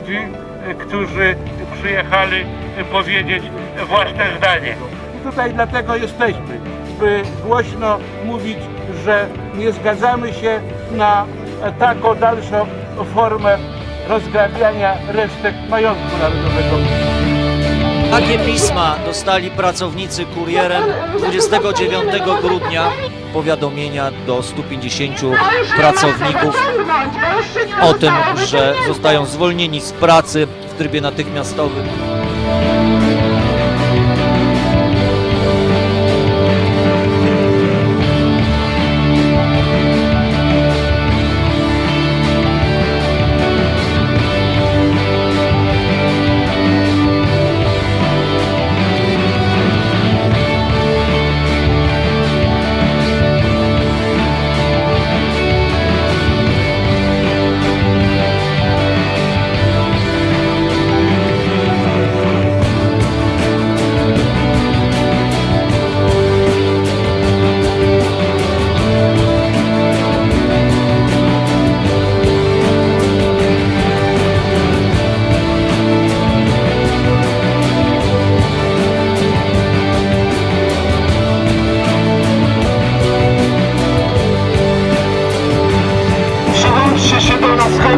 ludzi, y, którzy przyjechali y, powiedzieć własne zdanie. I tutaj dlatego jesteśmy, by głośno mówić, że nie zgadzamy się na taką dalszą formę rozgrabiania resztek majątku narodowego. Takie pisma dostali pracownicy kurierem 29 grudnia. Powiadomienia do 150 pracowników o tym, że zostają zwolnieni z pracy w trybie natychmiastowym.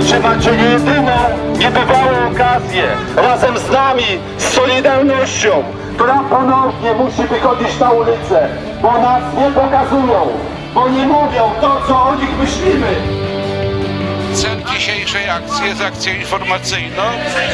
Do nas, choćcie macie jedyną, niebywałą okazję, razem z nami, z Solidarnością, która ponownie musi wychodzić na ulicę, bo nas nie pokazują, bo nie mówią to, co o nich myślimy. Dzisiejszej akcji jest akcją informacyjną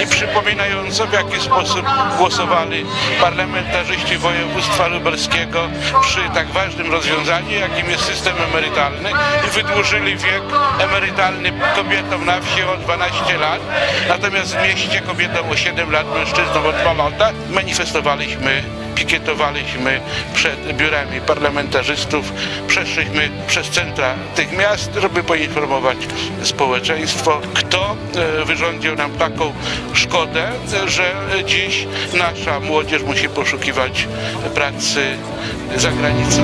i przypominającą w jaki sposób głosowali parlamentarzyści województwa lubelskiego przy tak ważnym rozwiązaniu, jakim jest system emerytalny i wydłużyli wiek emerytalny kobietom na wsi o 12 lat, natomiast w mieście kobietom o 7 lat, mężczyznom o 2 lata. Manifestowaliśmy pikietowaliśmy przed biurami parlamentarzystów, przeszliśmy przez centra tych miast, żeby poinformować społeczeństwo, kto e, wyrządził nam taką szkodę, że dziś nasza młodzież musi poszukiwać pracy za granicą.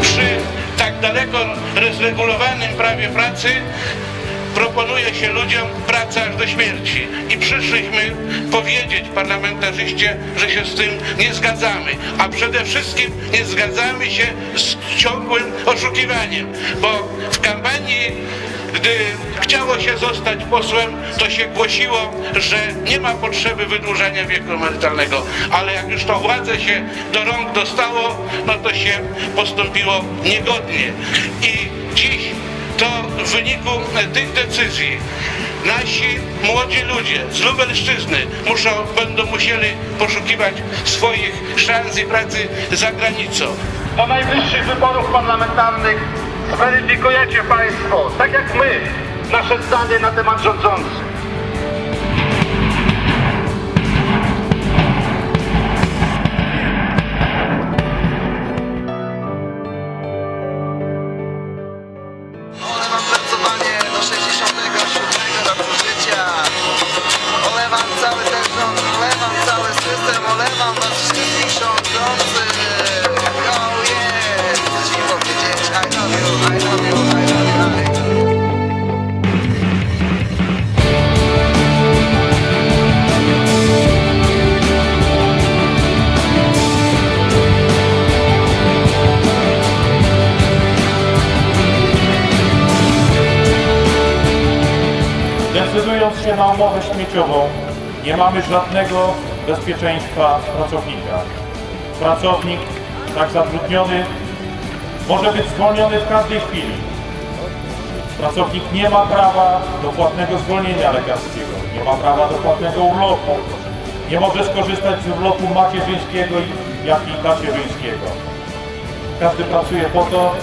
przy tak daleko rozregulowanym prawie pracy proponuje się ludziom pracę aż do śmierci. I przyszliśmy powiedzieć parlamentarzyście, że się z tym nie zgadzamy. A przede wszystkim nie zgadzamy się z ciągłym oszukiwaniem, bo w kampanii gdy chciało się zostać posłem, to się głosiło, że nie ma potrzeby wydłużania wieku emerytalnego, ale jak już to władzę się do rąk dostało, no to się postąpiło niegodnie. I to w wyniku tych decyzji nasi młodzi ludzie z Lubelszczyzny muszą, będą musieli poszukiwać swoich szans i pracy za granicą. Do najbliższych wyborów parlamentarnych zweryfikujecie Państwo, tak jak my, nasze zdanie na temat rządzących. Na umowę śmieciową, nie mamy żadnego bezpieczeństwa pracownika. Pracownik, tak zatrudniony, może być zwolniony w każdej chwili. Pracownik nie ma prawa do płatnego zwolnienia lekarskiego, nie ma prawa do płatnego urlopu, nie może skorzystać z urlopu macierzyńskiego, jak i tacierzyńskiego. Każdy pracuje po to,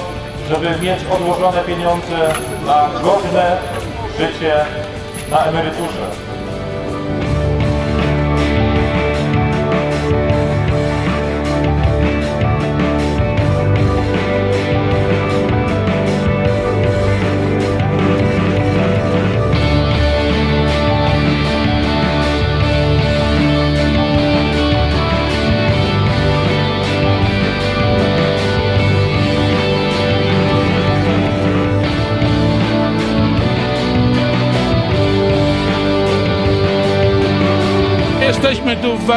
żeby mieć odłożone pieniądze na godne życie na emeryturze. Jesteśmy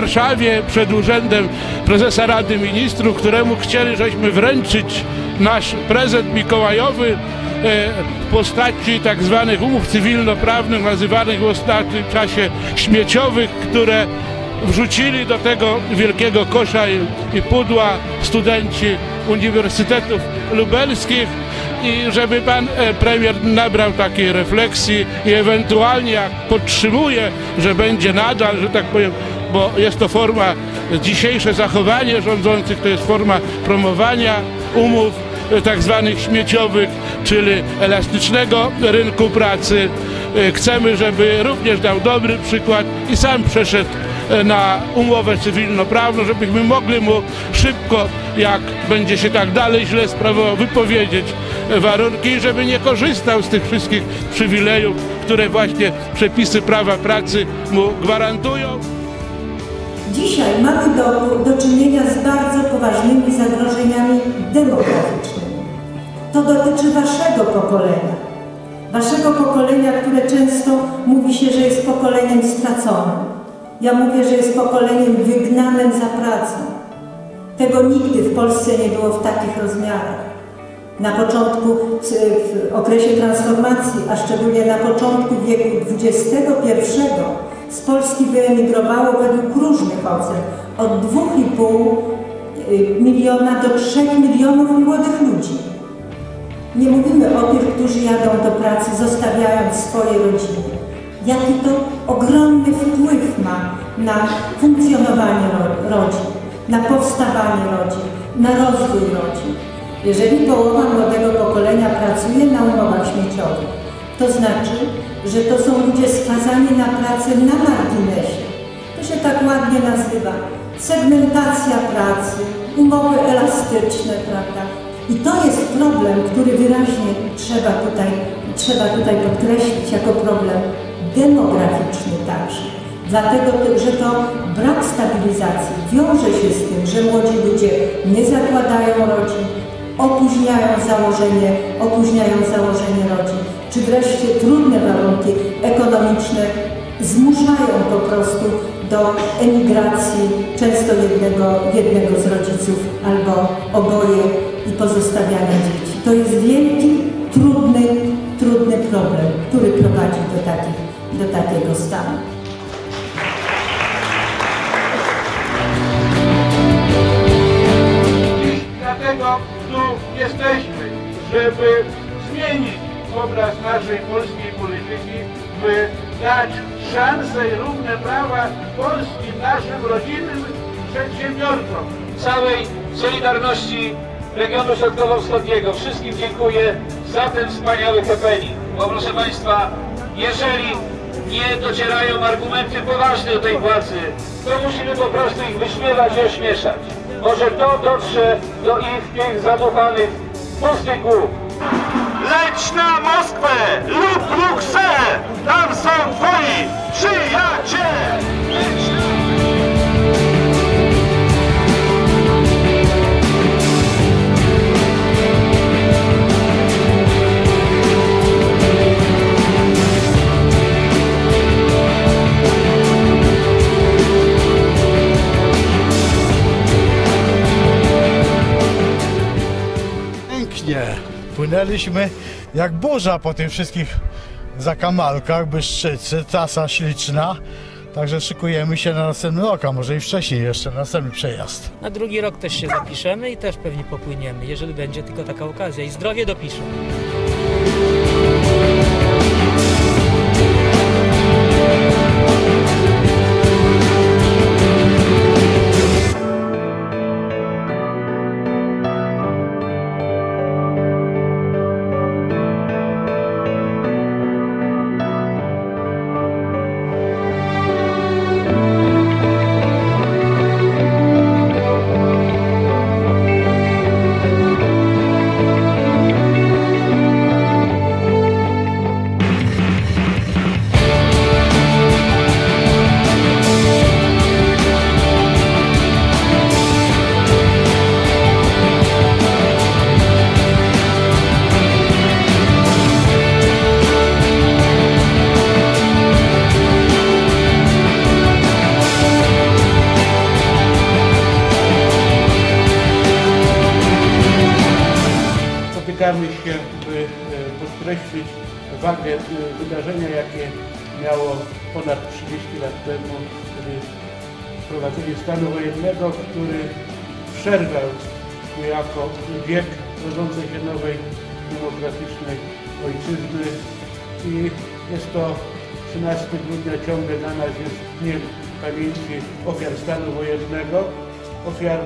Warszawie przed urzędem prezesa Rady Ministrów, któremu chcieli żeśmy wręczyć nasz prezent mikołajowy e, w postaci tak zwanych umów cywilnoprawnych, nazywanych w ostatnim czasie śmieciowych, które wrzucili do tego wielkiego kosza i, pudła studenci uniwersytetów lubelskich. I żeby pan e, premier nabrał takiej refleksji i ewentualnie jak podtrzymuje, że będzie nadal, że tak powiem, bo jest to forma, dzisiejsze zachowanie rządzących to jest forma promowania umów e, tak zwanych śmieciowych, czyli elastycznego rynku pracy. E, Chcemy, żeby również dał dobry przykład i sam przeszedł e, na umowę cywilnoprawną, żebyśmy mogli mu szybko, jak będzie się tak dalej źle sprawował, wypowiedzieć warunki, żeby nie korzystał z tych wszystkich przywilejów, które właśnie przepisy prawa pracy mu gwarantują. Dzisiaj mamy do, do czynienia z bardzo poważnymi zagrożeniami demograficznymi. To dotyczy Waszego pokolenia. Waszego pokolenia, które często mówi się, że jest pokoleniem straconym. Ja mówię, że jest pokoleniem wygnanym za pracą. Tego nigdy w Polsce nie było w takich rozmiarach. Na początku, w okresie transformacji, a szczególnie na początku wieku XXI, z Polski wyemigrowało według różnych ocen od 2,5 y, miliona do 3 milionów młodych ludzi. Nie mówimy o tych, którzy jadą do pracy, zostawiając swoje rodziny. Jaki to ogromny wpływ ma na funkcjonowanie ro- rodzin, na powstawanie rodzin, na rozwój rodzin. Jeżeli połowa młodego pokolenia pracuje na umowach śmieciowych, to znaczy, że to są ludzie skazani na pracę na marginesie. To się tak ładnie nazywa. Segmentacja pracy, umowy elastyczne, prawda? I to jest problem, który wyraźnie trzeba tutaj, trzeba tutaj podkreślić jako problem demograficzny także. Dlatego, że to brak stabilizacji wiąże się z tym, że młodzi ludzie nie zakładają rodzin, opóźniają założenie, opóźniają założenie rodzin, czy wreszcie trudne warunki ekonomiczne zmuszają po prostu do emigracji często jednego, jednego z rodziców albo oboje i pozostawiania dzieci. To jest wielki, trudny, trudny problem, który prowadzi do, takich, do takiego stanu. Jesteśmy, żeby zmienić obraz naszej polskiej polityki, by dać szansę i równe prawa polskim, naszym rodzinnym przedsiębiorcom. całej Solidarności regionu Środkowo-Wschodniego. Wszystkim dziękuję za ten wspaniały happening. Bo proszę Państwa, jeżeli nie docierają argumenty poważne do tej władzy, to musimy po prostu ich wyśmiewać i ośmieszać. Może to dotrze do ich zaduchanych, pustych głów. Leć na Moskwę lub Bruksel! Tam są twoi przyjaciele! Płynęliśmy jak burza po tych wszystkich zakamalkach, Byszczycy, trasa śliczna. Także szykujemy się na następny rok, a może i wcześniej jeszcze, na następny przejazd. Na drugi rok też się zapiszemy i też pewnie popłyniemy, jeżeli będzie tylko taka okazja. I zdrowie dopiszę. Temu, kiedy wprowadzenie stanu wojennego, który przerwał niejako wiek rodzącej się nowej demokratycznej ojczyzny i jest to 13 grudnia ciągle dla nas jest dniem pamięci ofiar stanu wojennego, ofiar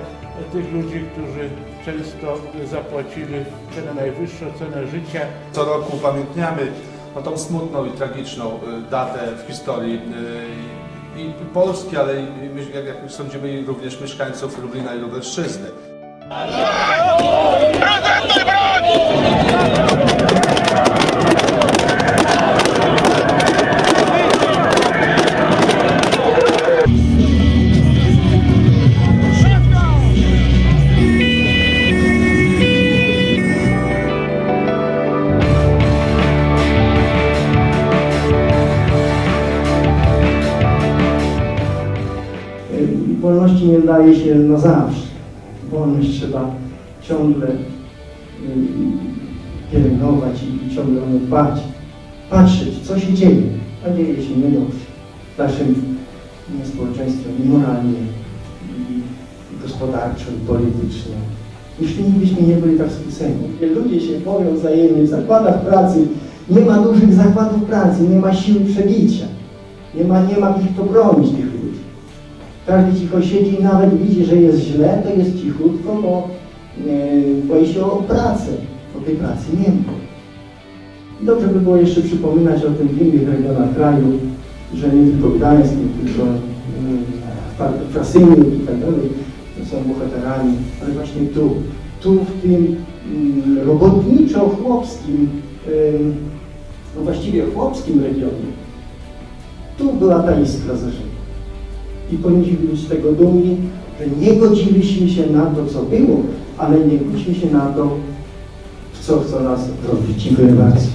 tych ludzi, którzy często zapłacili cenę najwyższą, cenę życia. Co roku upamiętniamy no, tą smutną i tragiczną y, datę w historii y, i Polski, ale i, i, jak, jak sądzimy również mieszkańców Lublina i Lubelszczyzny. Wolności nie daje się na zawsze. Wolność trzeba ciągle y, pielęgnować i ciągle o nią dbać. Patrzeć, co się dzieje, a dzieje się niedobrze. W naszym mm, społeczeństwie moralnie, i gospodarczo, i politycznie. Jeśli byśmy nie byli tak skłóceni. Ludzie się boją wzajemnie w zakładach pracy. Nie ma dużych zakładów pracy, nie ma siły przebicia. Nie ma, nie ma ich to bronić tych. Każdy cicho siedzi i nawet widzi, że jest źle, to jest cichutko, bo e, boi się o pracę, bo tej pracy nie ma. Dobrze by było jeszcze przypominać o tym w innych regionach kraju, że nie tylko Gdańsk, nie tylko Frasyniuk i tak dalej są bohaterami, ale właśnie tu, tu w tym mm, robotniczo-chłopskim, ym, no właściwie chłopskim regionie, tu była ta iskra zażycia i powinniśmy być z tego dumni, że nie godziliśmy się na to, co było, ale nie godziliśmy się na to, w co chce nas robić. Dziękuję bardzo.